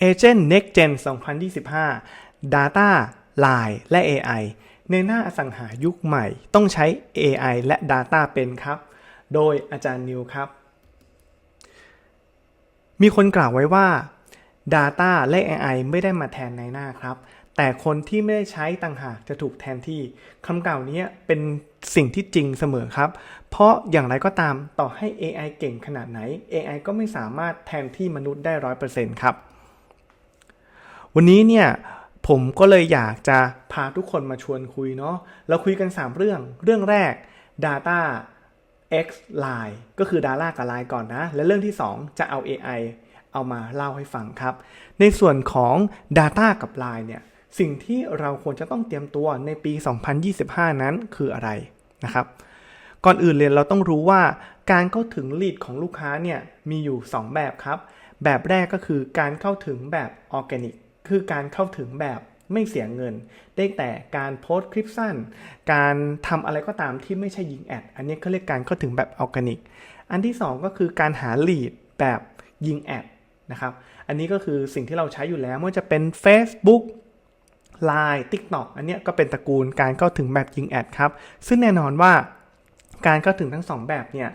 Agent Next Gen 2025 Data Line และ AI ในหน้าอสังหายุคใหม่ต้องใช้ AI และ Data เป็นครับ โดยอาจารย์นิวครับ มีคนกล่าวไว้ว่า Data และ AI ไม่ได้มาแทนในหน้าครับ แต่คนที่ไม่ได้ใช้ต่างหากจะถูกแทนที่คำกล่าวนี้เป็นสิ่งที่จริงเสมอครับ เพราะอย่างไรก็ตามต่อให้ AI เก่งขนาดไหน AI ก็ไม่สามารถแทนที่มนุษย์ได้ร้อยเปอร์เซ็นต์ครับ วันนี้เนี่ยผมก็เลยอยากจะพาทุกคนมาชวนคุยเนาะเราคุยกัน 3 เรื่อง เรื่องแรก Data X Line ก็คือ Data กับ Line ก่อนนะ และเรื่องที่ 2 จะเอา AI เอามาเล่าให้ฟังครับ ในส่วนของ Data กับ Line เนี่ย สิ่งที่เราควรจะต้องเตรียมตัวในปี 2025 นั้นคืออะไรนะครับ ก่อนอื่นเลยเราต้องรู้ว่าการเข้าถึง lead ของลูกค้าเนี่ยมีอยู่ 2 แบบครับ แบบแรกก็คือการเข้าถึงแบบออร์แกนิก คือการเข้าถึงแบบไม่เสียเงิน ได้แต่การโพสต์คลิปสั้น การทำอะไรก็ตามที่ไม่ใช่ยิงแอด อันนี้เขาเรียกการเข้าถึงแบบออร์แกนิก อันที่ 2 ก็คือการหา lead แบบยิงแอดนะครับ อันนี้ก็คือสิ่งที่เราใช้อยู่แล้วไม่ว่าจะเป็น Facebook Line TikTok อันนี้ก็เป็นตระกูลการเข้าถึงแบบยิงแอดครับ ซึ่งแน่นอนว่าการเข้าถึงทั้งสองแบบเนี่ย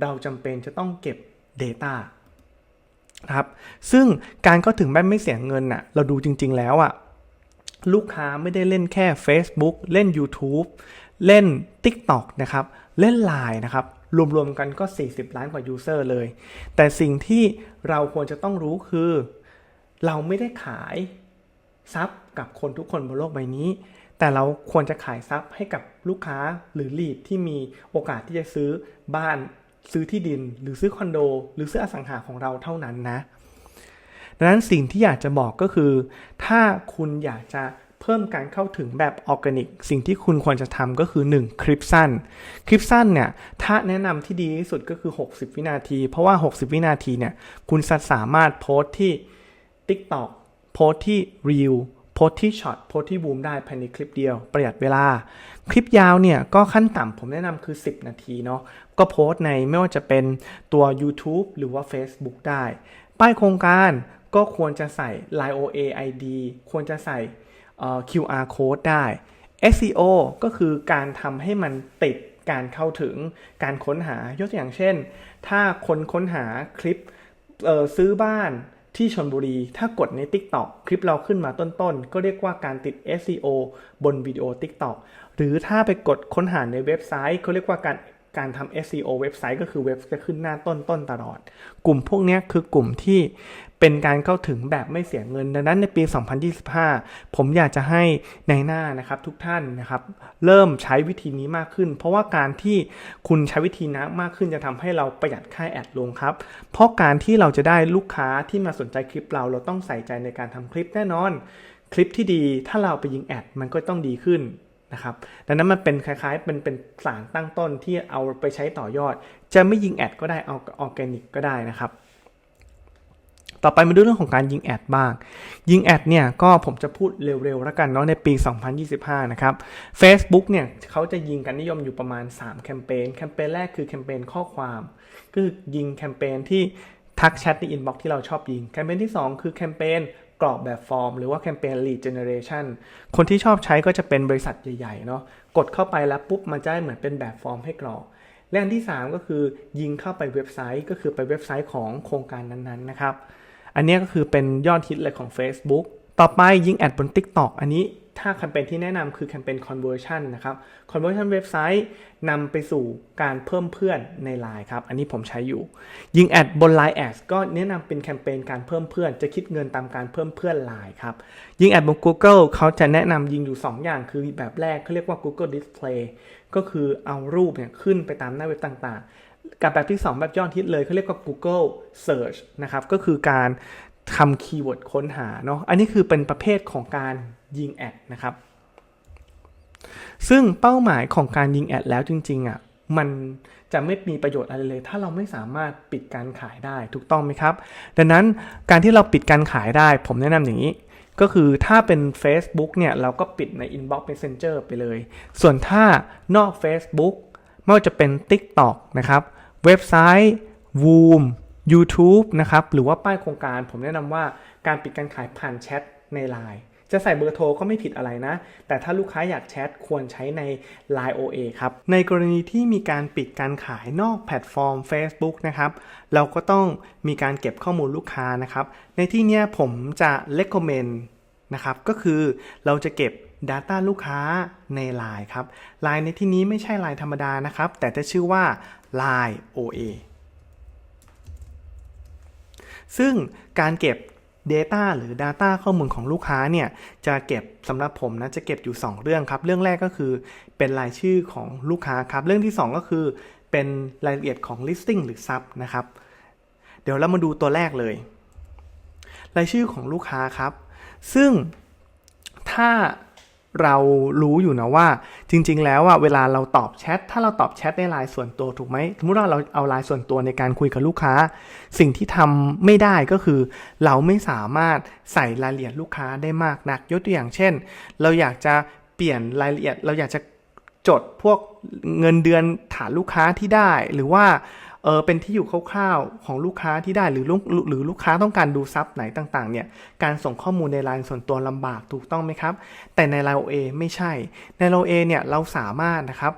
เราจำเป็นจะต้องเก็บ Data นะครับซึ่งการเข้าถึงแบบไม่เสียเงินน่ะเราดูจริง ๆ แล้วอะลูกค้าไม่ได้เล่นแค่ Facebook เล่น YouTube เล่น TikTok นะครับ เล่น Line นะครับ รวม ๆ กันก็ 40 ล้านกว่า User เลย แต่สิ่งที่เราควรจะต้องรู้คือ เราไม่ได้ขายทรัพย์กับคนทุกคนบนโลกใบนี้ แต่เราควรจะขายทรัพย์ให้กับลูกค้าหรือลีดที่มีโอกาสที่จะซื้อบ้าน ซื้อที่ดินหรือซื้อคอนโด หรือซื้ออสังหาของเราเท่านั้นนะดังนั้นสิ่งที่อยากจะบอกก็คือ ถ้าคุณอยากจะเพิ่มการเข้าถึงแบบออร์แกนิก สิ่งที่คุณควรจะทำก็คือ 1 คลิปสั้น คลิปสั้นเนี่ย ถ้าแนะนำที่ดีที่สุดก็คือ 60 วินาที เพราะว่า 60 วินาทีเนี่ย คุณสามารถโพสต์ที่ TikTok โพสต์ที่ Reel โพสต์ที่ช็อตโพสต์ที่บูมได้ภายในคลิปเดียว ประหยัดเวลา คลิปยาวเนี่ย ก็ขั้นต่ำผมแนะนำคือ 10 นาทีเนาะ ก็โพสต์ในไม่ว่าจะเป็นตัว YouTube หรือว่า Facebook ได้ ป้ายโครงการก็ควรจะใส่ Line OA ID ควรจะใส่ QR code ได้ SEO ก็คือการทำให้มันติดการเข้าถึงการค้นหายกตัวอย่างเช่น ถ้าคนค้นหาคลิปซื้อบ้านที่ชนบุรี ถ้ากดใน TikTok คลิปเราขึ้นมาต้นๆ ก็เรียกว่าการติด SEO บนวิดีโอ TikTok หรือถ้าไปกดค้นหาในเว็บไซต์เขาเรียกว่าการ การทำ SEO เว็บไซต์ก็คือเว็บจะขึ้นหน้าต้นต้นตลอด กลุ่มพวกนี้คือกลุ่มที่เป็นการเข้าถึงแบบไม่เสียเงิน ดังนั้นในปี 2025 ผมอยากจะให้ในหน้านะครับทุกท่านนะครับเริ่มใช้วิธีนี้มากขึ้น เพราะว่าการที่คุณใช้วิธีนี้มากขึ้นจะทำให้เราประหยัดค่าแอดลงครับ เพราะการที่เราจะได้ลูกค้าที่มาสนใจคลิปเราเราต้องใส่ใจในการทำคลิปแน่นอน คลิปที่ดีถ้าเราไปยิงแอดมันก็ต้องดีขึ้น นะครับดังนั้นมันเป็นคล้ายๆเป็นเป็นสารตั้งต้นที่เอาไปใช้ต่อยอด จะไม่ยิงแอดก็ได้เอาออร์แกนิกก็ได้นะครับต่อไปมาดูเรื่องของการยิงแอดบ้าง ยิงแอดเนี่ยก็ผมจะพูดเร็วๆแล้วกันเนาะในปี 2025 นะครับ Facebook เนี่ยเขาจะยิงกันนิยมอยู่ประมาณ 3 แคมเปญ แคมเปญแรกคือแคมเปญข้อความก็คือยิงแคมเปญที่ทักแชทในอินบ็อกซ์ที่เราชอบยิง แคมเปญที่ 2 คือแคมเปญ กรอบแบบฟอร์ม หรือว่าแคมเปญ lead generation คนที่ชอบใช้ก็จะเป็นบริษัทใหญ่ๆเนาะกดเข้าไปแล้วปุ๊บมันจะเหมือนเป็นแบบฟอร์มให้กรอกและอันที่ 3 ก็คือยิงเข้าไปเว็บไซต์ ก็คือไปเว็บไซต์ของโครงการนั้นๆนะครับ อันนี้ก็คือเป็นยอดฮิตเลยของ Facebook ต่อไปยิงแอดบน TikTok อันนี้ ถ้าแคมเปญที่แนะนำคือแคมเปญ conversion นะครับ conversion เว็บไซต์นำไปสู่การเพิ่มเพื่อนใน Line ครับ อันนี้ผมใช้อยู่ ยิงแอดบน Line Ads ก็แนะนำเป็นแคมเปญการเพิ่มเพื่อน จะคิดเงินตามการเพิ่มเพื่อน Line ครับ ยิงแอดบน Google เขาจะแนะนำยิงอยู่ 2 อย่าง คือแบบแรกเขาเรียกว่า Google Display ก็คือเอารูปเนี่ยขึ้นไปตามหน้าเว็บต่างๆ กับแบบที่ 2 แบบยอดฮิตเลยเขาเรียกว่า Google Search นะครับ ก็คือการทำคีย์เวิร์ดค้นหาเนาะ อันนี้คือเป็นประเภทของการ ยิงแอดนะครับ ซึ่งเป้าหมายของการยิงแอดแล้วจริงๆอะ่ะมันจะไม่มีประโยชน์อะไรเลย ถ้าเราไม่สามารถปิดการขายได้ถูกต้องไหมครับ ดังนั้นการที่เราปิดการขายได้ ผมแนะนำอย่างนี้ ก็คือถ้าเป็น Facebook เนี่ย เราก็ปิดใน Inbox Messenger ไปเลย ส่วนถ้านอก Facebook ไม่ว่าจะเป็น TikTok นะครับ เว็บไซต์ Voom YouTube นะครับ หรือว่าป้ายโครงการ ผมแนะนำว่าการปิดการขายผ่านแชทใน Line จะใส่เบอร์โทรก็ไม่ผิดอะไรนะ แต่ถ้าลูกค้าอยากแชทควรใช้ใน Line OA ครับ ในกรณีที่มีการปิดการขายนอกแพลตฟอร์ม Facebook นะครับ เราก็ต้องมีการเก็บข้อมูลลูกค้านะครับ ในที่นี้ผมจะ recommend นะครับ ก็คือเราจะเก็บ Data ลูกค้าใน Line ครับ Line ในที่นี้ไม่ใช่ Line ธรรมดานะครับ แต่จะชื่อว่า Line OA ซึ่งการเก็บ Data หรือ Data ข้อมูลของลูกค้าเนี่ยจะเก็บสำหรับผมนะจะเก็บอยู่ 2 เรื่องครับ เรื่องแรกก็คือเป็นรายชื่อของลูกค้าครับ เรื่องที่ 2 ก็คือเป็นรายละเอียดของ listing หรือ sub นะครับ เดี๋ยวเรามาดูตัวแรกเลย รายชื่อของลูกค้าครับ ซึ่งถ้า เรารู้อยู่นะว่าจริง ๆ แล้วอะเวลาเราตอบแชทถ้าเราตอบแชทในไลน์ส่วนตัวถูกไหมสมมติว่าเราเอาไลน์ส่วนตัวในการคุยกับลูกค้า สิ่งที่ทำไม่ได้ก็คือ เราไม่สามารถใส่รายละเอียดลูกค้าได้มากนักยกตัวอย่างเช่น เราอยากจะเปลี่ยนรายละเอียด เราอยากจะจดพวกเงินเดือนฐานลูกค้าที่ได้ หรือว่า เออเป็นที่อยู่คร่าวๆของลูกค้าที่ได้หรือลูกหรือลูกค้าต้องการดูซับไหนต่างๆเนี่ยการส่งข้อมูลในไลน์ส่วนตัวลำบากถูกต้องไหมครับ แต่ในไลน์ OA ไม่ใช่ ในไลน์ OA เนี่ยเราสามารถนะครับ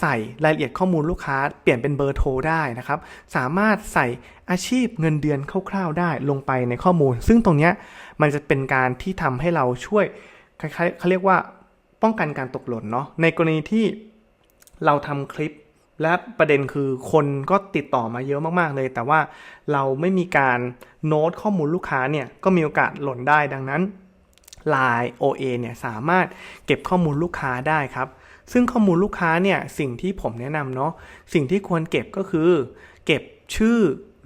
ใส่รายละเอียดข้อมูลลูกค้าเปลี่ยนเป็นเบอร์โทรได้นะครับ สามารถใส่อาชีพเงินเดือนคร่าวๆได้ลงไปในข้อมูล ซึ่งตรงเนี้ยมันจะเป็นการที่ทำให้เราช่วยคล้ายๆเขาเรียกว่าป้องกันการตกหล่นเนาะในกรณีที่เราทำคลิป และประเด็นคือคนก็ติดต่อมาเยอะมากๆเลย แต่ว่าเราไม่มีการโน้ตข้อมูลลูกค้าเนี่ยก็มีโอกาสหล่นได้ดังนั้น Line OA เนี่ยสามารถเก็บข้อมูลลูกค้าได้ครับ ซึ่งข้อมูลลูกค้าเนี่ยสิ่งที่ผมแนะนำเนาะสิ่งที่ควรเก็บก็คือ เก็บชื่อ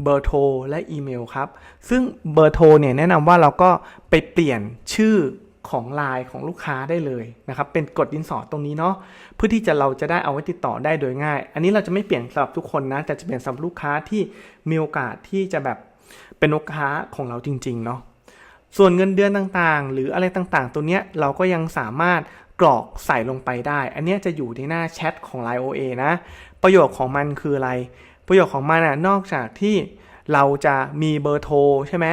เบอร์โทรและอีเมลครับ ซึ่งเบอร์โทรเนี่ยแนะนำว่าเราก็ไปเปลี่ยนชื่อ ของไลน์ของลูกค้าได้เลยนะครับ เป็นกดดินสอตรงนี้เนาะเพื่อที่จะเราจะได้เอาไว้ติดต่อได้โดยง่าย อันนี้เราจะไม่เปลี่ยนสำหรับทุกคนนะแต่จะเปลี่ยนสำหรับลูกค้าที่มีโอกาสที่จะแบบเป็นลูกค้าของเราจริงๆเนาะส่วนเงินเดือนต่างๆ หรืออะไรต่างๆ ตัวเนี้ยเราก็ยังสามารถกรอกใส่ลงไปได้ อันนี้จะอยู่ในหน้าแชทของ Line OA นะ ประโยชน์ของมันคืออะไร ประโยชน์ของมันอะนอกจากที่เราจะมีเบอร์โทรใช่ไหม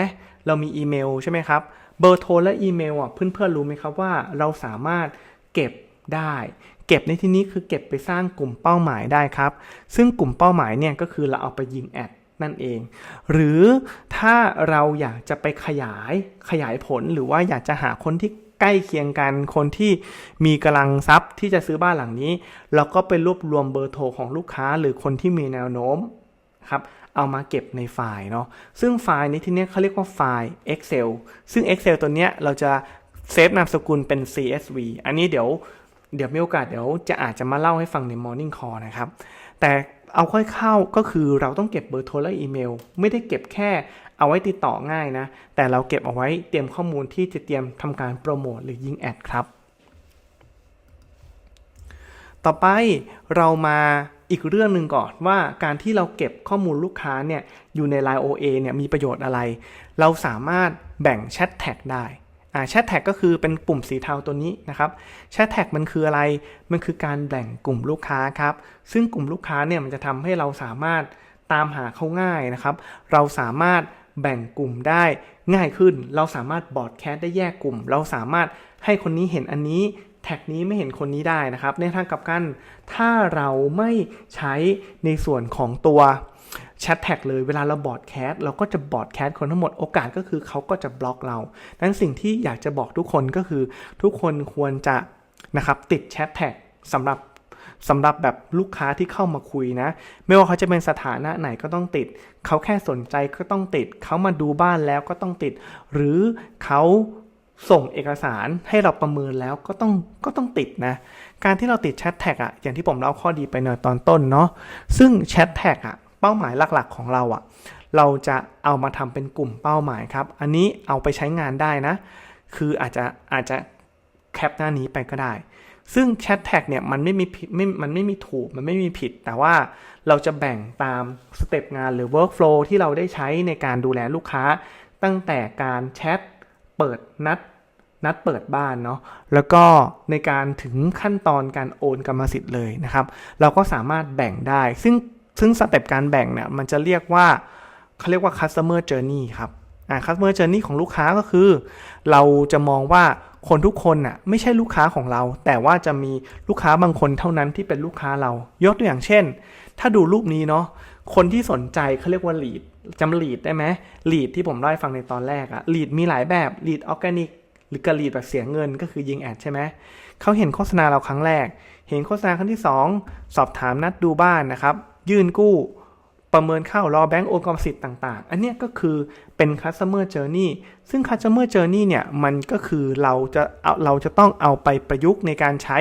เรามีอีเมลใช่ไหมครับเบอร์โทรและอีเมลอะเพื่อนๆรู้ไหมครับว่าเราสามารถเก็บได้ เก็บในที่นี้คือเก็บไปสร้างกลุ่มเป้าหมายได้ครับ ซึ่งกลุ่มเป้าหมายเนี่ยก็คือเราเอาไปยิงแอดนั่นเอง หรือถ้าเราอยากจะไปขยายขยายผลหรือว่าอยากจะหาคนที่ใกล้เคียงกันคนที่มีกำลังทรัพย์ที่จะซื้อบ้านหลังนี้ เราก็ไปรวบรวมเบอร์โทรของลูกค้าหรือคนที่มีแนวโน้มครับ เอามาเก็บในไฟล์เนาะซึ่งไฟล์ในที่นี้เขาเรียกว่าไฟล์ Excel ซึ่ง Excel ตัวเนี้ยเราจะเซฟนามสกุลเป็น CSV อันนี้เดี๋ยวเดี๋ยวมีโอกาสเดี๋ยวจะอาจจะมาเล่าให้ฟังใน Morning Call นะครับ แต่เอาค่อยเข้าก็คือเราต้องเก็บเบอร์โทรและอีเมล ไม่ได้เก็บแค่เอาไว้ติดต่อง่ายนะ แต่เราเก็บเอาไว้เตรียมข้อมูลที่จะเตรียมทำการโปรโมทหรือยิงแอดครับ ต่อไปเรามา อีกเรื่องหนึ่งก่อนว่าการที่เราเก็บข้อมูลลูกค้าเนี่ยอยู่ใน Line OA เนี่ยมีประโยชน์อะไร เราสามารถแบ่งแชทแท็กได้อ่าแชทแท็กก็คือเป็นปุ่มสีเทาตัวนี้นะครับแชทแท็กมันคืออะไร มันคือการแบ่งกลุ่มลูกค้าครับ ซึ่งกลุ่มลูกค้าเนี่ยมันจะทำให้เราสามารถตามหาเขาง่ายนะครับ เราสามารถแบ่งกลุ่มได้ง่ายขึ้น เราสามารถบอร์ดแคสได้แยกกลุ่ม เราสามารถให้คนนี้เห็นอันนี้ แท็กนี้ไม่เห็นคนนี้ได้นะครับ ในทางกลับกัน ถ้าเราไม่ใช้ในส่วนของตัวแชทแท็กเลยเวลาเราบอดแคสเราก็จะบอดแคสคนทั้งหมดโอกาสก็คือเขาก็จะบล็อกเราดังนั้นสิ่งที่อยากจะบอกทุกคนก็คือ ทุกคนควรจะนะครับติดแชทแท็กสำหรับสำหรับแบบลูกค้าที่เข้ามาคุยนะ ไม่ว่าเขาจะเป็นสถานะไหนก็ต้องติด เขาแค่สนใจก็ต้องติด เขามาดูบ้านแล้วก็ต้องติด หรือเขา ส่งเอกสารให้เราประเมินแล้วก็ต้องก็ต้องติดนะ การที่เราติดแชทแท็กอะอย่างที่ผมเล่าข้อดีไปในตอนต้นเนาะซึ่งแชทแท็กอะเป้าหมายหลักๆของเราอะเราจะเอามาทำเป็นกลุ่มเป้าหมายครับ อันนี้เอาไปใช้งานได้นะ คืออาจจะอาจจะแคปหน้านี้ไปก็ได้ ซึ่งแชทแท็กเนี่ยมันไม่มีผิดไม่มันไม่มีถูกมันไม่มีผิด แต่ว่าเราจะแบ่งตามสเต็ปงานหรือ workflow ที่เราได้ใช้ในการดูแลลูกค้า ตั้งแต่การแชทเปิดนัด นัดเปิดบ้านเนาะแล้วก็ในการถึงขั้นตอนการโอนกรรมสิทธิ์เลยนะครับ เราก็สามารถแบ่งได้ ซึ่งซึ่งสเต็ปการแบ่งเนี่ยมันจะเรียกว่าเขาเรียกว่า customer journey ครับอ่า customer journey ของลูกค้าก็คือ เราจะมองว่าคนทุกคนน่ะไม่ใช่ลูกค้าของเรา แต่ว่าจะมีลูกค้าบางคนเท่านั้นที่เป็นลูกค้าเรา ยกตัวอย่างเช่น ถ้าดูรูปนี้เนาะคนที่สนใจเขาเรียกว่า lead จำ lead ได้ไหม lead ที่ผมเล่าให้ฟังในตอนแรกอะ lead มีหลายแบบ lead organic หรือกับ lead แบบเสียเงินก็คือยิงแอดใช่ไหมเขาเห็นโฆษณาเราครั้งแรก เห็นโฆษณาครั้งที่ 2 สอบถามนัดดูบ้านนะครับ ยื่นกู้ ประเมินเข้ารอแบงก์โอนกรรมสิทธิ์ต่างๆ อันนี้ก็คือเป็น customer journey ซึ่ง customer journey เนี่ย มันก็คือเราจะเอาเราจะต้องเอาไปประยุกต์ในการใช้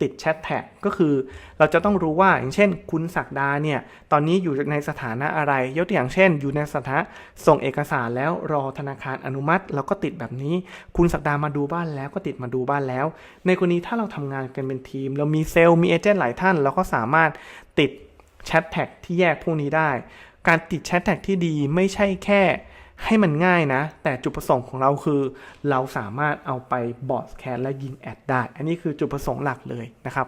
ติดแชทแท็กก็คือเราจะต้องรู้ว่าอย่างเช่น คุณศักดาเนี่ย ตอนนี้อยู่ในสถานะอะไร ยกตัวอย่างเช่น อยู่ในสถานะส่งเอกสารแล้วรอธนาคารอนุมัติเราก็ติดแบบนี้ คุณศักดามาดูบ้านแล้วก็ติดมาดูบ้านแล้ว ในกรณีถ้าเราทำงานกันเป็นทีม เรามีเซลล์มีเอเจนต์หลายท่านเราก็สามารถติด แชทแท็กที่แยกพวกนี้ได้ การติดแชทแท็กที่ดีไม่ใช่แค่ให้มันง่ายนะ แต่จุดประสงค์ของเราคือ เราสามารถเอาไปบอสแคสและยิงแอดได้ อันนี้คือจุดประสงค์หลักเลยนะครับ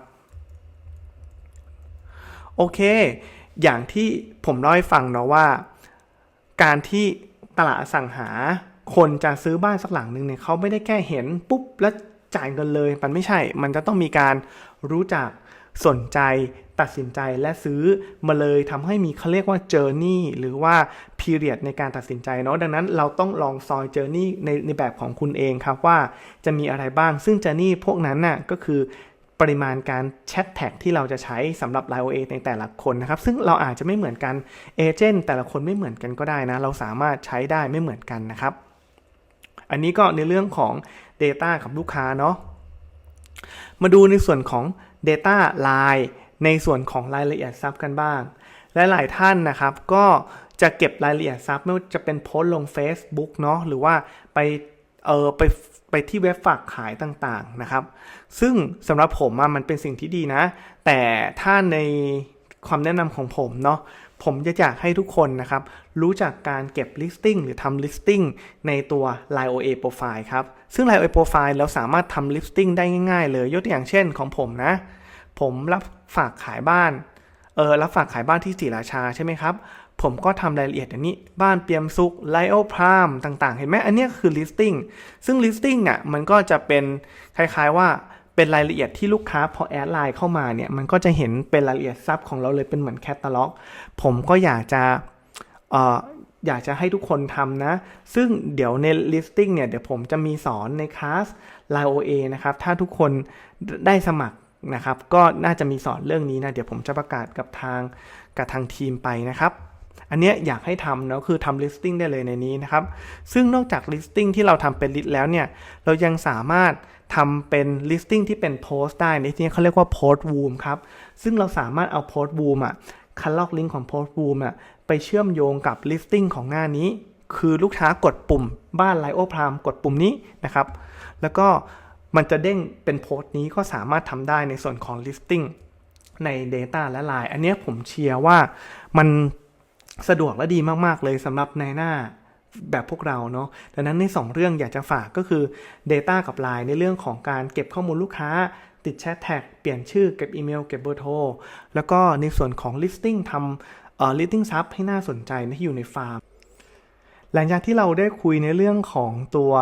โอเค อย่างที่ผมเล่าให้ฟังเนาะว่า การที่ตลาดสังหาคนจะซื้อบ้านสักหลังหนึ่งเนี่ยเขาไม่ได้แค่เห็นปุ๊บแล้วจ่ายเงินเลย มันไม่ใช่ มันจะต้องมีการรู้จักสนใจ ตัดสินใจและซื้อมาเลยทำให้มีเขาเรียกว่า journey หรือว่า period ในการตัดสินใจเนาะดังนั้นเราต้องลองซอย journey ในในแบบของคุณเองครับว่าจะมีอะไรบ้าง ซึ่ง journey พวกนั้นน่ะก็คือปริมาณการแชทแท็กที่เราจะใช้สำหรับ Line OA ในแต่ละคนนะครับ ซึ่งเราอาจจะไม่เหมือนกันเอเจนต์แต่ละคนไม่เหมือนกันก็ได้นะ เราสามารถใช้ได้ไม่เหมือนกันนะครับ อันนี้ก็ในเรื่องของ Data กับลูกค้าเนาะมาดูในส่วนของ Data Line ในส่วนของรายละเอียดซับกันบ้าง และหลายท่านนะครับก็จะเก็บรายละเอียดซับไม่ว่าจะเป็นโพสต์ลง Facebook เนาะหรือว่าไปเออไปไปที่เว็บฝากขายต่างๆนะครับ ซึ่งสำหรับผมมันเป็นสิ่งที่ดีนะ แต่ถ้าในความแนะนำของผมเนาะผมจะอยากให้ทุกคนนะครับ รู้จักการเก็บ listing หรือทำ listing ในตัว Line OA Profile ครับ ซึ่ง Line OA Profile เราสามารถทำ listing ได้ง่ายๆเลย ยกตัวอย่างเช่นของผมนะ ผมรับ ฝากขายบ้าน เออรับฝากขายบ้านที่ศรีราชาใช่ไหมครับ ผมก็ทำรายละเอียดอย่างนี้ บ้านเปียมซุกไลโอพรามต่างๆ เห็นไหมอันนี้คือ listing ซึ่ง listing เนี่ยมันก็จะเป็นคล้ายๆว่าเป็นรายละเอียดที่ลูกค้าพอแอดไลน์เข้ามาเนี่ย มันก็จะเห็นเป็นรายละเอียดซับของเราเลยเป็นเหมือนแคตตาล็อก ผมก็อยากจะเอ่ออยากจะให้ทุกคนทำนะ ซึ่งเดี๋ยวใน listing เนี่ย เดี๋ยวผมจะมีสอนในคลาส l i OA นะครับ ถ้าทุกคนได้สมัคร นะครับก็น่าจะมีสอนเรื่องนี้นะเดี๋ยวผมจะประกาศกับทางกับทางทีมไปนะครับ อันเนี้ยอยากให้ทำเนาะคือทำ listing ได้เลยในนี้นะครับ ซึ่งนอกจาก listing ที่เราทำเป็น list แล้วเนี่ย เรายังสามารถทำเป็น listing ที่เป็น post ได้ในที่นี้เขาเรียกว่า post room ครับ ซึ่งเราสามารถเอา post room อะคันลอกลิงก์ของ post room อะไปเชื่อมโยงกับ listing ของหน้านี้ คือลูกค้ากดปุ่มบ้านไลโอพรามกดปุ่มนี้นะครับ แล้วก็ มันจะเด้งเป็นโพสต์นี้ก็สามารถทำได้ในส่วนของ listing ใน Data และ Line อันนี้ผมเชียร์ว่ามันสะดวกและดีมาก ๆ เลยสำหรับในหน้าแบบพวกเราเนาะ ดังนั้นใน2เรื่องอยากจะฝากก็คือ Data กับ Line ในเรื่องของการเก็บข้อมูลลูกค้า ติดแชทแท็ก เปลี่ยนชื่อ เก็บอีเมล เก็บเบอร์โทร แล้วก็ในส่วนของ listing ทำเอ่อ listing sub ให้น่าสนใจที่อยู่ในฟาร์ม หลังจากที่เราได้คุยในเรื่องของตัว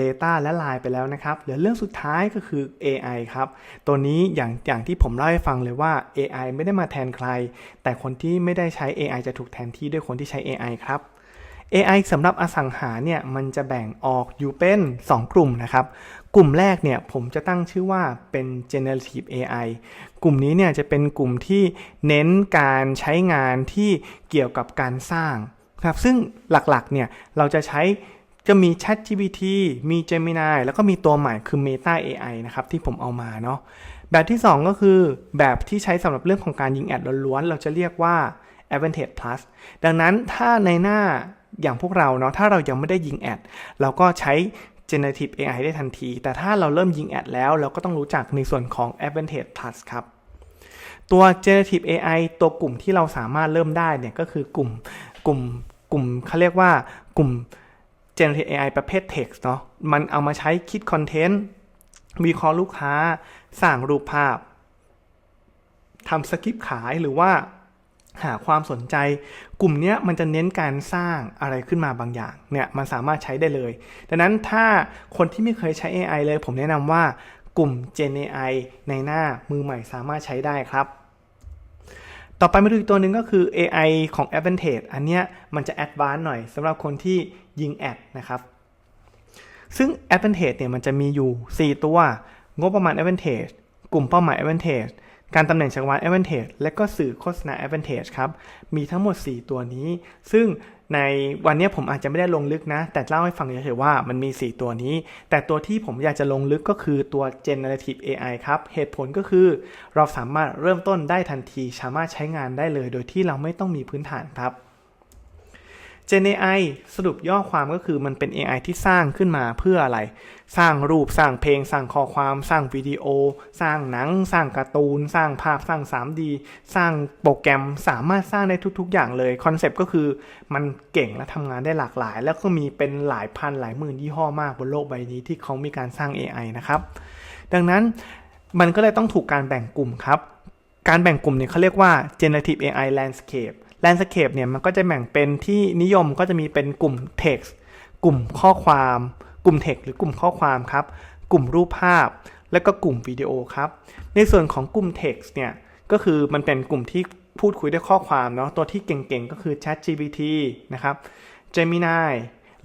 Data และ Line ไปแล้วนะครับเหลือเรื่องสุดท้ายก็คือ AI ครับ ตัวนี้อย่างอย่างที่ผมเล่าให้ฟังเลยว่า AI ไม่ได้มาแทนใคร แต่คนที่ไม่ได้ใช้ AI จะถูกแทนที่ด้วยคนที่ใช้ AI ครับ AI สำหรับอสังหาเนี่ยมันจะแบ่งออกอยู่เป็น 2 กลุ่มนะครับ กลุ่มแรกเนี่ยผมจะตั้งชื่อว่าเป็น generative AI กลุ่มนี้เนี่ยจะเป็นกลุ่มที่เน้นการใช้งานที่เกี่ยวกับการสร้างครับซึ่งหลักๆเนี่ยเราจะใช้ จะมี Chat GPT มี Gemini แล้วก็มีตัวใหม่คือ Meta AI นะครับที่ผมเอามาเนาะแบบที่ 2 ก็คือแบบที่ใช้สำหรับเรื่องของการยิงแอดล้วนๆเราจะเรียกว่า Advantage Plus ดังนั้นถ้าในหน้าอย่างพวกเราเนาะถ้าเรายังไม่ได้ยิงแอดเราก็ใช้ Generative AI ได้ทันที แต่ถ้าเราเริ่มยิงแอดแล้ว เราก็ต้องรู้จักในส่วนของ Advantage Plus ครับตัว Generative AI ตัวกลุ่มที่เราสามารถเริ่มได้เนี่ยก็คือกลุ่มกลุ่มกลุ่มเขาเรียกว่ากลุ่ม Generative AI ประเภท Text เนาะมันเอามาใช้คิดคอนเทนต์วิเคราะห์ลูกค้า สร้างรูปภาพทำสคริปต์ขายหรือว่าหาความสนใจ กลุ่มนี้มันจะเน้นการสร้างอะไรขึ้นมาบางอย่างเนี่ยมันสามารถใช้ได้เลย ดังนั้นถ้าคนที่ไม่เคยใช้ AI เลย ผมแนะนำว่ากลุ่ม Gen AI ในหน้ามือใหม่สามารถใช้ได้ครับ ต่อไปมาดูอีกตัวหนึ่งก็คือ AI ของ Advantage อันเนี้ยมันจะแอดวานซ์หน่อยสำหรับคนที่ยิงแอดนะครับ ซึ่ง Advantage เนี่ยมันจะมีอยู่ 4 ตัว งบประมาณ Advantage กลุ่มเป้าหมาย Advantage การตำแหน่งจักรวาล Advantage และก็สื่อโฆษณา Advantage ครับ มีทั้งหมด 4 ตัวนี้ ซึ่งในวันนี้ผมอาจจะไม่ได้ลงลึกนะ แต่เล่าให้ฟังเฉยๆว่ามันมี 4 ตัวนี้ แต่ตัวที่ผมอยากจะลงลึกก็คือตัว generative AI ครับ เหตุผลก็คือ เราสามารถเริ่มต้นได้ทันที สามารถใช้งานได้เลย โดยที่เราไม่ต้องมีพื้นฐานครับ Gen AI สรุปย่อความก็คือมันเป็น AI ที่สร้างขึ้นมาเพื่ออะไร สร้างรูป สร้างเพลง สร้างข้อความ สร้างวิดีโอ สร้างหนัง สร้างการ์ตูน สร้างภาพ สร้าง 3D สร้างโปรแกรม สามารถสร้างได้ทุก ๆ อย่างเลย คอนเซปต์ก็คือมันเก่งและทำงานได้หลากหลาย แล้วก็มีเป็นหลายพันหลายหมื่นยี่ห้อมากบนโลกใบนี้ที่เขามีการสร้าง AI นะครับ ดังนั้นมันก็เลยต้องถูกการแบ่งกลุ่มครับ การแบ่งกลุ่มเนี่ยเขาเรียกว่า generative AI landscape landscape เนี่ยมันก็จะแบ่งเป็นที่นิยมก็จะมีเป็นกลุ่ม text กลุ่มข้อความ กลุ่ม text หรือกลุ่มข้อความครับ กลุ่มรูปภาพ และก็กลุ่มวิดีโอครับ ในส่วนของกลุ่ม text เนี่ยก็คือมันเป็นกลุ่มที่พูดคุยด้วยข้อความเนาะตัวที่เก่งๆ ก็คือ Chat GPT นะครับ Gemini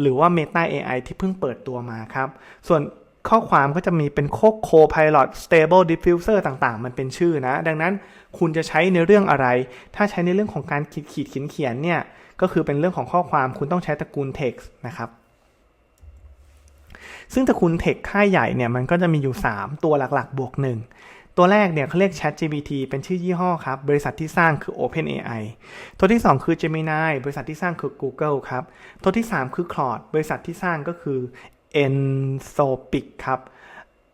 หรือว่า Meta AI ที่เพิ่งเปิดตัวมาครับ ส่วนข้อความก็จะมีเป็นโค Copilot Stable Diffuser ต่างๆ มันเป็นชื่อนะ ดังนั้น คุณจะใช้ในเรื่องอะไร ถ้าใช้ในเรื่องของการขีดขีดเขียนเขียนเนี่ย ก็คือเป็นเรื่องของข้อความคุณต้องใช้ตระกูล text นะครับ ซึ่งตระกูล text ค่ายใหญ่เนี่ยมันก็จะมีอยู่ 3 ตัวหลักๆ บวก 1 ตัวแรกเนี่ยเขาเรียก ChatGPT เป็นชื่อยี่ห้อครับ บริษัทที่สร้างคือ OpenAI ตัวที่ 2 คือ Gemini บริษัทที่สร้างคือ Google ครับ ตัวที่ 3 คือ Claude บริษัทที่สร้างก็คือ Anthropic ครับ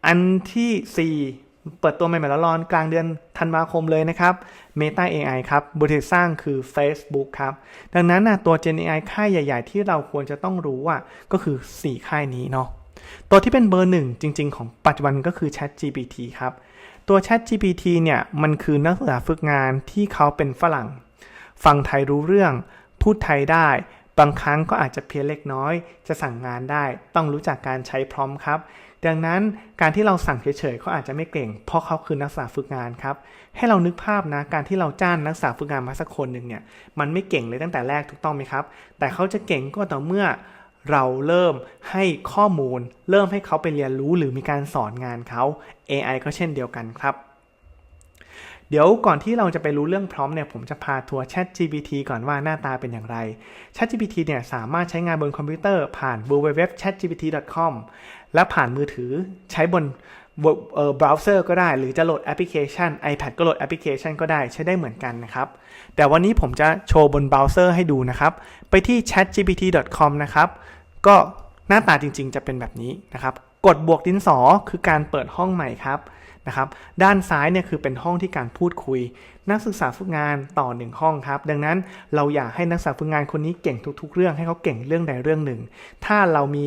อันที่ 4 เปิดตัวใหม่ๆแล้วรอนกลางเดือนธันวาคมเลยนะครับ Meta AI ครับบริษัทสร้างคือ Facebook ครับ ดังนั้นนะตัว Gen AI ค่ายใหญ่ ๆ ที่เราควรจะต้องรู้อะก็คือ 4 ค่ายนี้เนาะตัวที่เป็นเบอร์หนึ่งจริง ๆ ของปัจจุบันก็คือ Chat GPT ครับ ตัว Chat GPT เนี่ย มันคือนักศึกษาฝึกงานที่เขาเป็นฝรั่ง ฟังไทยรู้เรื่อง พูดไทยได้ บางครั้งก็อาจจะเพียนเล็กน้อย จะสั่งงานได้ ต้องรู้จักการใช้พร้อมครับ ดังนั้นการที่เราสั่งเฉยๆเขาอาจจะไม่เก่ง เพราะเขาคือนักศึกษาฝึกงานครับ ให้เรานึกภาพนะ การที่เราจ้างนักศึกษาฝึกงานมาสักคนหนึ่งเนี่ย มันไม่เก่งเลยตั้งแต่แรกถูกต้องไหมครับ แต่เขาจะเก่งก็ต่อเมื่อเราเริ่มให้ข้อมูล เริ่มให้เขาไปเรียนรู้หรือมีการสอนงานเขา AI ก็เช่นเดียวกันครับ เดี๋ยวก่อนที่เราจะไปรู้เรื่องพร้อมเนี่ยผมจะพาทัวร์ Chat GPT ก่อนว่าหน้าตาเป็นอย่างไร Chat GPT เนี่ยสามารถใช้งานบนคอมพิวเตอร์ผ่าน www.chatgpt.com และผ่านมือถือใช้บนเอ่อเบราว์เซอร์ก็ได้ หรือจะโหลดแอปพลิเคชัน iPad ก็โหลดแอปพลิเคชันก็ได้ใช้ได้เหมือนกันนะครับ แต่วันนี้ผมจะโชว์บนเบราว์เซอร์ให้ดูนะครับ ไปที่ chatgpt.com นะครับ ก็หน้าตาจริงๆจะเป็นแบบนี้นะครับ กดบวกดินสอคือการเปิดห้องใหม่ครับนะครับ ด้านซ้ายเนี่ยคือเป็นห้องที่การพูดคุย นักศึกษาฝึกงานต่อหนึ่งห้องครับ ดังนั้นเราอยากให้นักศึกษาฝึกงานคนนี้เก่งทุก ๆ เรื่องให้เขาเก่งเรื่องใดเรื่องหนึ่ง ถ้าเรามี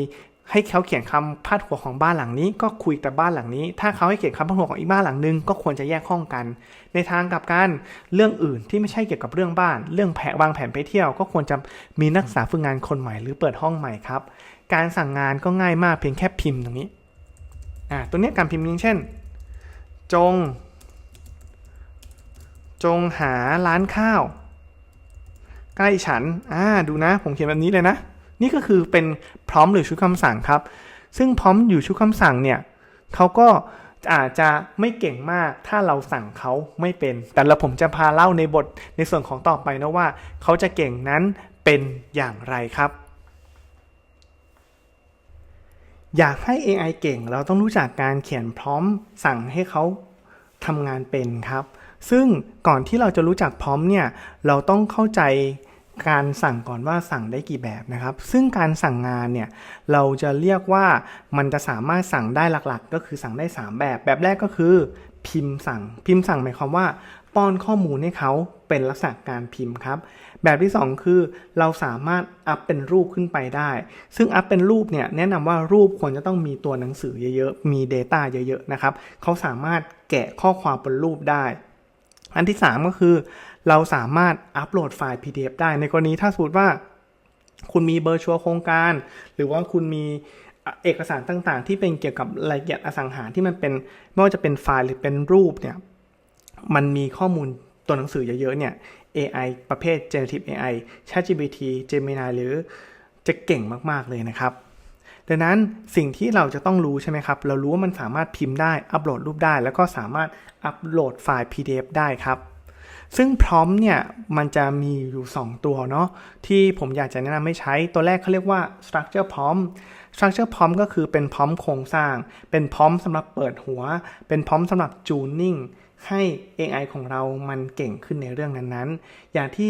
ให้เขาเขียนคำพาดหัวของบ้านหลังนี้ ก็คุยแต่บ้านหลังนี้ ถ้าเขาให้เขียนคำพาดหัวของอีกบ้านหลังนึงก็ควรจะแยกห้องกัน ในทางกลับกันเรื่องอื่นที่ไม่ใช่เกี่ยวกับเรื่องบ้าน เรื่องแผนวางแผนไปเที่ยว ก็ควรจะมีนักศึกษาฝึกงานคนใหม่หรือเปิดห้องใหม่ครับ การสั่งงานก็ง่ายมากเพียงแค่พิมพ์ตรงนี้อ่าตัวนี้การพิมพ์อย่างเช่น จง จงหาร้านข้าว ใกล้ฉันอ่าดูนะ ผมเขียนแบบนี้เลยนะ นี่ก็คือเป็นพร้อมหรือชุดคำสั่งครับ ซึ่งพร้อมอยู่ชุดคำสั่งเนี่ยเขาก็อาจจะไม่เก่งมากถ้าเราสั่งเขาไม่เป็น แต่เราผมจะพาเล่าในบทในส่วนของต่อไปนะว่า เขาจะเก่งนั้นเป็นอย่างไรครับ อยากให้ AI เก่ง เราต้องรู้จักการเขียนพร้อมสั่งให้เขาทำงานเป็นครับ ซึ่งก่อนที่เราจะรู้จักพร้อมเนี่ย เราต้องเข้าใจการสั่งก่อนว่าสั่งได้กี่แบบนะครับ ซึ่งการสั่งงานเนี่ย เราจะเรียกว่ามันจะสามารถสั่งได้หลักๆ ก็คือสั่งได้ 3 แบบ แบบแรกก็คือ พิมพ์สั่ง พิมพ์สั่งหมายความว่า ป้อนข้อมูลให้เขาเป็นลักษณะการพิมพ์ครับ แบบที่ 2 คือเราสามารถอัพเป็นรูปขึ้นไปได้ ซึ่งอัพเป็นรูปเนี่ยแนะนำว่ารูปควรจะต้องมีตัวหนังสือเยอะๆ มี Data เยอะๆนะครับเขาสามารถแกะข้อความบนรูปได้ อันที่ 3 ก็คือ เราสามารถอัปโหลดไฟล์ PDF ได้ในกรณีถ้าสมมติว่า คุณมีเบอร์ชัวโครงการ หรือว่าคุณมีเอกสารต่างๆ ที่เป็นเกี่ยวกับรายละเอียดอสังหาที่มันเป็นไม่ว่าจะเป็นไฟล์หรือเป็นรูปเนี่ยมันมีข้อมูลตัวหนังสือเยอะๆเนี่ย AI ประเภท generative AI ChatGPT Gemini หรือจะเก่งมาก ๆ เลยนะครับ ดังนั้นสิ่งที่เราจะต้องรู้ใช่ไหมครับ เรารู้ว่ามันสามารถพิมพ์ได้ อัปโหลดรูปได้ แล้วก็สามารถอัปโหลดไฟล์ PDF ได้ครับ ซึ่งพร้อมเนี่ยมันจะมีอยู่ 2 ตัวเนาะที่ผมอยากจะแนะนำให้ใช้ ตัวแรกเขาเรียกว่า structure prompt structure prompt ก็คือเป็นพร้อมโครงสร้าง เป็นพร้อมสำหรับเปิดหัว เป็นพร้อมสำหรับ tuning ให้ AI ของเรามันเก่งขึ้นในเรื่องนั้นๆ อย่างที่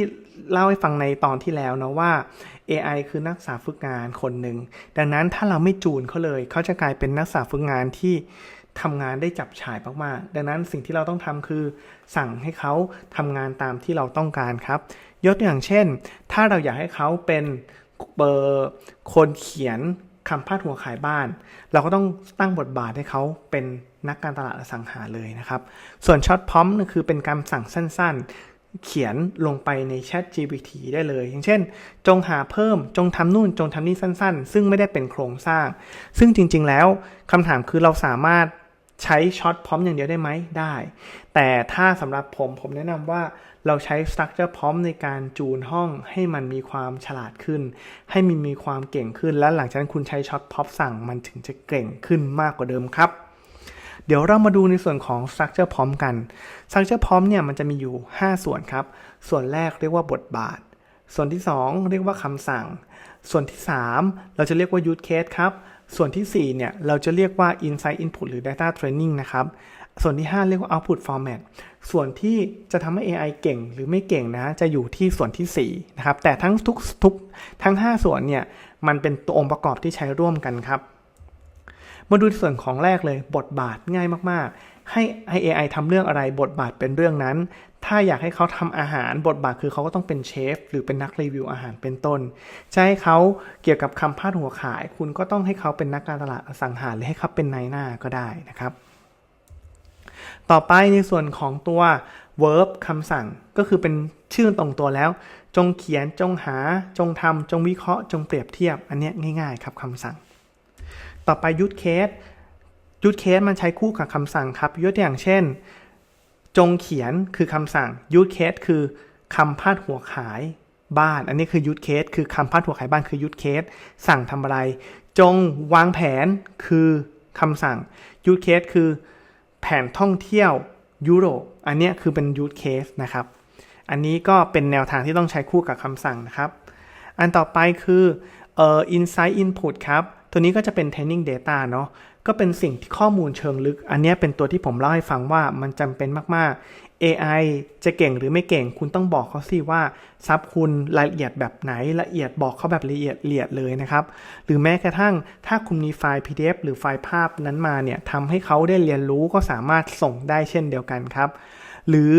เล่าให้ฟังในตอนที่แล้วนะว่า AI คือนักศึกษาฝึกงานคนหนึ่ง ดังนั้นถ้าเราไม่จูนเขาเลย เขาจะกลายเป็นนักศึกษาฝึกงานที่ทำงานได้จับฉายมากๆ ดังนั้นสิ่งที่เราต้องทำคือ สั่งให้เขาทำงานตามที่เราต้องการครับ ยกตัวอย่างเช่น ถ้าเราอยากให้เขาเป็นเบอร์คนเขียนคำพาดหัวขายบ้าน เราก็ต้องตั้งบทบาทให้เขาเป็น นักการตลาดอสังหาเลยนะครับ ส่วนช็อตพร้อมคือเป็นการสั่งสั้นๆ เขียนลงไปใน Chat GPT ได้เลย อย่างเช่น จงหาเพิ่มจงทำนู่นจงทำนี่สั้นๆ ซึ่งไม่ได้เป็นโครงสร้าง ซึ่งจริงๆแล้วคำถามคือเราสามารถใช้ช็อตพร้อมอย่างเดียวได้ไหมได้ แต่ถ้าสำหรับผมผมแนะนำว่าเราใช้ structure พร้อมในการจูนห้องให้มันมีความฉลาดขึ้น ให้มันมีความเก่งขึ้น และหลังจากนั้นคุณใช้ช็อตพร้อมสั่งมันถึงจะเก่งขึ้นมากกว่าเดิมครับ เดี๋ยวเรามาดูในส่วนของ structure พร้อมกัน structure พร้อมเนี่ยมันจะมีอยู่ 5 ส่วนครับ ส่วนแรกเรียกว่าบทบาท ส่วนที่ 2 เรียกว่าคำสั่ง ส่วนที่ 3 เราจะเรียกว่า use case ครับ ส่วนที่ 4 เนี่ยเราจะเรียกว่า insight input หรือ data training นะครับส่วนที่ 5 เรียกว่า output format ส่วนที่จะทำให้ AI เก่งหรือไม่เก่งนะ จะอยู่ที่ส่วนที่4นะครับ แต่ทั้งทุกทุกทั้ง 5 ส่วนเนี่ย มันเป็นตัวองค์ประกอบที่ใช้ร่วมกันครับ มาดูส่วนของแรกเลยบทบาทง่ายมากๆ ให้ AI ทำเรื่องอะไรบทบาทเป็นเรื่องนั้น ถ้าอยากให้เขาทำอาหารบทบาทคือเขาก็ต้องเป็นเชฟหรือเป็นนักรีวิวอาหารเป็นต้นจะให้เขาเกี่ยวกับคำพาดหัวขาย คุณก็ต้องให้เขาเป็นนักการตลาดอสังหาหรือให้เขาเป็นนายหน้าก็ได้นะครับ ต่อไปในส่วนของตัว verb คำสั่งก็คือเป็นชื่อตรงตัวแล้ว จงเขียนจงหา จงทำจงวิเคราะห์ จงเปรียบเทียบ อันนี้ง่าย ๆ ครับคำสั่ง ต่อไปยุดเคสยุดเคสมันใช้คู่กับคำสั่งครับยกตัวอย่างเช่น จงเขียนคือคำสั่งยูดเคสคือคำพาดหัวขายบ้าน อันนี้คือยูดเคสคือคำพาดหัวขายบ้านคือยูดเคสสั่งทำอะไร จงวางแผนคือคำสั่งยูดเคสคือแผนท่องเที่ยวยุโรปอันนี้คือเป็นยูดเคสนะครับ อันนี้ก็เป็นแนวทางที่ต้องใช้คู่กับคำสั่งนะครับ อันต่อไปคือเอ่อ insight input ครับตัวนี้ก็จะเป็น training data เนาะก็เป็นสิ่งที่ข้อมูลเชิงลึก อันนี้เป็นตัวที่ผมเล่าให้ฟังว่ามันจำเป็นมาก ๆ AI จะเก่งหรือไม่เก่ง คุณต้องบอกเขาสิว่าซับคุณรายละเอียดแบบไหนละเอียดบอกเขาแบบละเอียดละเอียดเลยนะครับ หรือแม้กระทั่งถ้าคุณมีไฟล์ PDF หรือไฟล์ภาพนั้นมาเนี่ยทำให้เขาได้เรียนรู้ก็สามารถส่งได้เช่นเดียวกันครับหรือ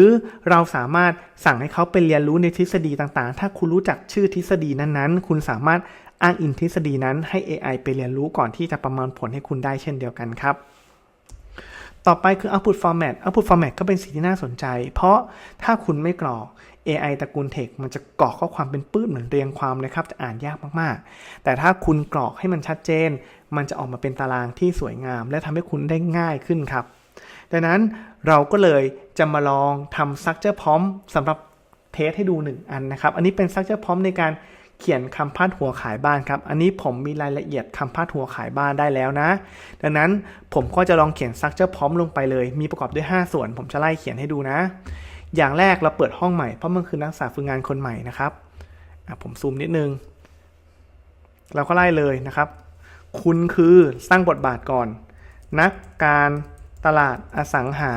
เราสามารถสั่งให้เขาไปเรียนรู้ในทฤษฎีต่างๆ ถ้าคุณรู้จักชื่อทฤษฎีนั้นๆ คุณสามารถ อ้างอิงทฤษฎีนั้นให้ AI ไปเรียนรู้ก่อนที่จะประเมินผลให้คุณได้เช่นเดียวกันครับ ต่อไปคือ output format output format ก็เป็นสิ่งที่น่าสนใจ เพราะถ้าคุณไม่กรอก AI ตระกูล text มันจะกรอกข้อความเป็นปื้ดเหมือนเรียงความเลยครับ จะอ่านยากมากๆ แต่ถ้าคุณกรอกให้มันชัดเจน มันจะออกมาเป็นตารางที่สวยงาม และทำให้คุณได้ง่ายขึ้นครับ ดังนั้นเราก็เลยจะมาลองทำ structure prompt สำหรับเทสให้ดู 1 อันนะครับ อันนี้เป็น structure prompt ในการ เขียนคำพาดหัวขายบ้านครับ อันนี้ผมมีรายละเอียดคำพาดหัวขายบ้านได้แล้วนะ ดังนั้นผมก็จะลองเขียน structure prompt ลงไปเลย มีประกอบด้วย 5 ส่วน ผมจะไล่เขียนให้ดูนะ อย่างแรกเราเปิดห้องใหม่ เพราะมันคือนักศึกษาฝึกงานคนใหม่นะครับ ผมซูมนิดนึง เราก็ไล่เลยนะครับ คุณคือสร้างบทบาทก่อน นักการตลาดอสังหา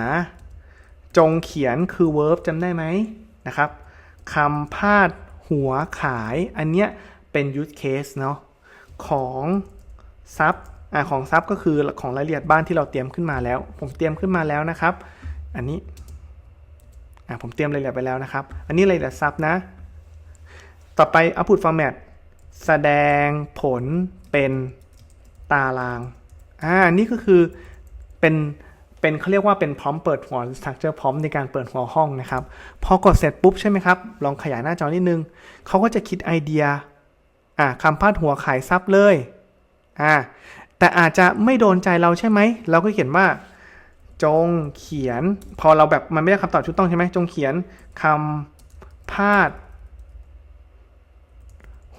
จงเขียนคือ verb จำได้ไหมนะครับคำพาด หัวขายอันเนี้ยเป็น use case เนาะของซับอ่าของซับก็คือของรายละเอียดบ้านที่เราเตรียมขึ้นมาแล้ว ผมเตรียมขึ้นมาแล้วนะครับ อันนี้อ่าผมเตรียมรายละเอียดไปแล้วนะครับ อันนี้รายละเอียดซับนะ ต่อไป output format แสดงผลเป็นตารางอ่านี่ก็คือเป็น เป็นเขาเรียกว่าเป็นพร้อมเปิดหัว structure พร้อมในการเปิดหัวห้องนะครับ พอกดเสร็จปุ๊บใช่ไหมครับ ลองขยายหน้าจอนิดนึง เขาก็จะคิดไอเดียอ่าคำพาดหัวขายซับเลยอ่าแต่อาจจะไม่โดนใจเราใช่ไหม เราก็เขียนว่า จงเขียน พอเราแบบมันไม่ได้คำตอบถูกต้องใช่ไหมจงเขียนคำพาด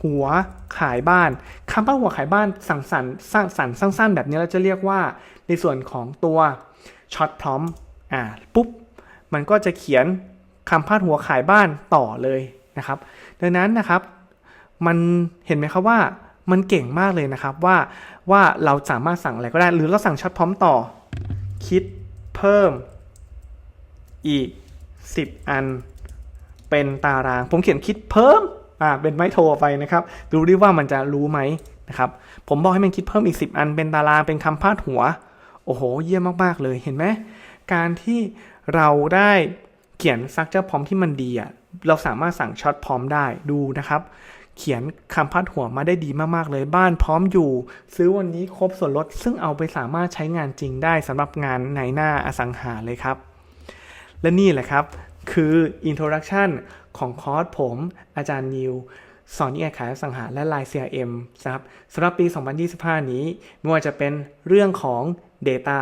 หัวขายบ้านคำพาดหัวขายบ้านสั่งสรรค์สร้างสรรค์สั้นๆแบบนี้เราจะเรียกว่าในส่วนของตัว ช็อตพร้อมอ่าปุ๊บมันก็จะเขียนคำพาดหัวขายบ้านต่อเลยนะครับ ดังนั้นนะครับมันเห็นไหมครับว่ามันเก่งมากเลยนะครับว่าว่าเราสามารถสั่งอะไรก็ได้ หรือเราสั่งช็อตพร้อมต่อ คิดเพิ่มอีก 10 อัน เป็นตาราง ผมเขียนคิดเพิ่มอ่าเป็นไม้โทรไปนะครับดูดิว่ามันจะรู้ไหมนะครับผมบอกให้มันคิดเพิ่มอีก 10 อันเป็นตารางเป็นคำพาดหัว โอ้โห เยี่ยมมากๆเลยเห็นไหมการที่เราได้เขียนซักเจอร์พร้อมที่มันดีอะเราสามารถสั่งช็อตพร้อมได้ดูนะครับ เขียนคำพาดหัวมาได้ดีมากๆเลยบ้านพร้อมอยู่ ซื้อวันนี้ครบส่วนลด ซึ่งเอาไปสามารถใช้งานจริงได้สำหรับงานในหน้าอสังหาเลยครับ และนี่แหละครับ คือ Introduction ของคอร์สผมอาจารย์นิวสอนแอขายอสังหาและลาย CRM นะครับสำหรับปี 2025 นี้ไม่ว่าจะเป็นเรื่องของ Data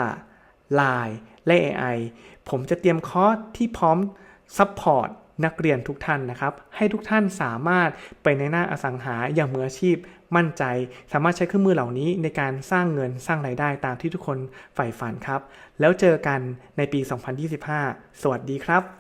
Line และ AI ผมจะเตรียมคอร์สที่พร้อมซัพพอร์ตนักเรียนทุกท่านนะครับ ให้ทุกท่านสามารถไปในหน้าอสังหาอย่างมืออาชีพมั่นใจ สามารถใช้เครื่องมือเหล่านี้ในการสร้างเงินสร้างรายได้ตามที่ทุกคนใฝ่ฝันครับ แล้วเจอกันในปี 2025 สวัสดีครับ